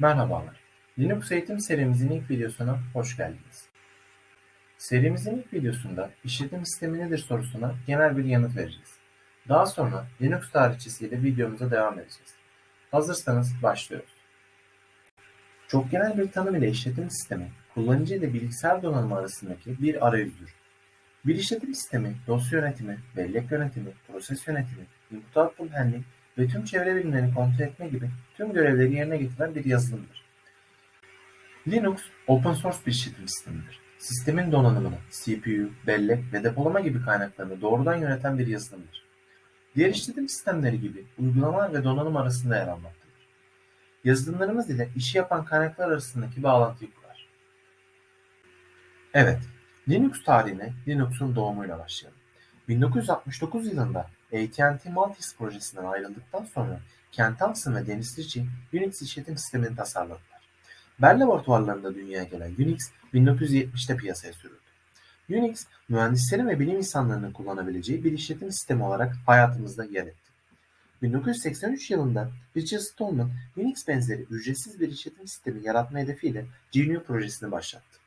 Merhabalar, Linux eğitim serimizin ilk videosuna hoş geldiniz. Serimizin ilk videosunda işletim sistemi nedir sorusuna genel bir yanıt vereceğiz. Daha sonra Linux tarihçesiyle videomuza devam edeceğiz. Hazırsanız başlıyoruz. Çok genel bir tanım ile işletim sistemi, kullanıcı ile bilgisayar donanımı arasındaki bir arayüzdür. Bir işletim sistemi, dosya yönetimi, bellek yönetimi, proses yönetimi, input-output handling ve tüm çevre birimlerini kontrol etme gibi tüm görevleri yerine getiren bir yazılımdır. Linux, open source bir işletim sistemidir. Sistemin donanımını, CPU, bellek ve depolama gibi kaynaklarını doğrudan yöneten bir yazılımdır. Diğer işletim sistemleri gibi uygulama ve donanım arasında yer almaktadır. Yazılımlarımız ile işi yapan kaynaklar arasındaki bağlantıyı kurar. Evet, Linux tarihine Linux'un doğumuyla başlayalım. 1969 yılında AT&T Multis projesinden ayrıldıktan sonra Ken Thompson ve Dennis Ritchie Unix işletim sistemini tasarladılar. Bell laboratuvarlarında dünyaya gelen Unix 1970'te piyasaya sürüldü. Unix, mühendislerin ve bilim insanlarının kullanabileceği bir işletim sistemi olarak hayatımızda yer etti. 1983 yılında Richard Stallman, Unix benzeri ücretsiz bir işletim sistemi yaratma hedefiyle GNU projesini başlattı.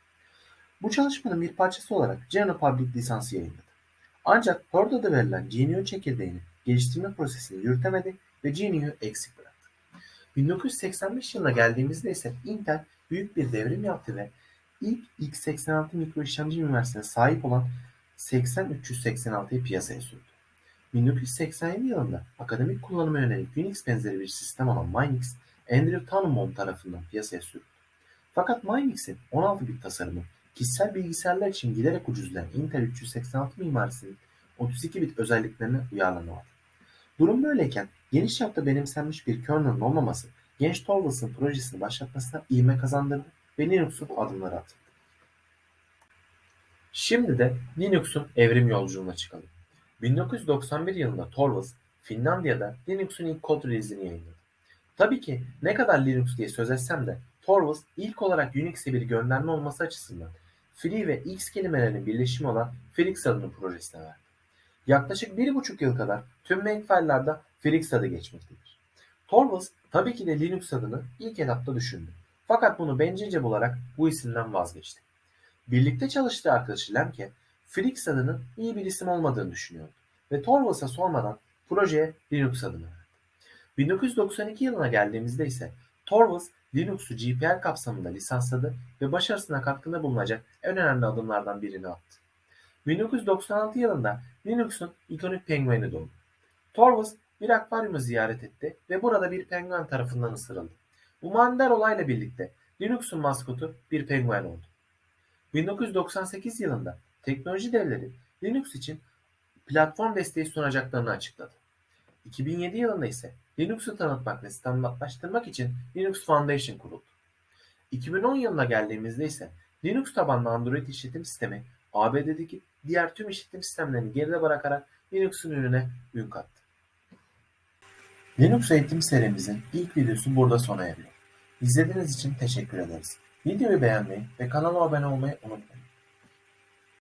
Bu çalışmanın bir parçası olarak GNU Public lisansı yayınladı. Ancak adı verilen GNU çekirdeğini geliştirme prosesini yürütemedi ve GNU eksik bıraktı. 1985 yılına geldiğimizde ise Intel büyük bir devrim yaptı ve ilk x86 mikro işlemci mimarisine sahip olan 80386'yı piyasaya sürdü. 1987 yılında akademik kullanıma yönelik Unix benzeri bir sistem olan Minix, Andrew Tannenbaum tarafından piyasaya sürüldü. Fakat Minix'in 16 bit tasarımı kişisel bilgisayarlar için giderek ucuzlayan Intel 386 mimarisinin 32 bit özelliklerine uyarlanamadı. Durum böyleyken geniş çapta benimsenmiş bir kernel'ın olmaması genç Torvalds'ın projesini başlatmasına ivme kazandırdı ve Linux'un adımları atıldı. Şimdi de Linux'un evrim yolculuğuna çıkalım. 1991 yılında Torvalds, Finlandiya'da Linux'un ilk kod release'ini yayınladı. Tabii ki ne kadar Linux diye söz etsem de Torvalds ilk olarak Unix'e bir gönderme olması açısından free ve x kelimelerinin birleşimi olan Felix adını projesine verdi. Yaklaşık bir buçuk yıl kadar tüm Makefile'larda Felix adı geçmektedir. Torvalds tabii ki de Linux adını ilk etapta düşündü. Fakat bunu bencilce bularak bu isimden vazgeçti. Birlikte çalıştığı arkadaşı Lemke, Felix adının iyi bir isim olmadığını düşünüyordu ve Torvalds'a sormadan projeye Linux adını verdi. 1992 yılına geldiğimizde ise Torvalds Linux'u GPL kapsamında lisansladı ve başarısına katkıda bulunacak en önemli adımlardan birini attı. 1996 yılında Linux'un ikonik pengueni doğdu. Torvalds bir akvaryumu ziyaret etti ve burada bir penguen tarafından ısırıldı. Bu manidar olayla birlikte Linux'un maskotu bir penguen oldu. 1998 yılında teknoloji devleri Linux için platform desteği sunacaklarını açıkladı. 2007 yılında ise Linux'u tanıtmak ve standartlaştırmak için Linux Foundation kuruldu. 2010 yılına geldiğimizde ise Linux tabanlı Android işletim sistemi ABD'deki diğer tüm işletim sistemlerini geride bırakarak Linux'un önüne ün kattı. Linux eğitim serimizin ilk videosu burada sona eriyor. İzlediğiniz için teşekkür ederiz. Videoyu beğenmeyi ve kanala abone olmayı unutmayın.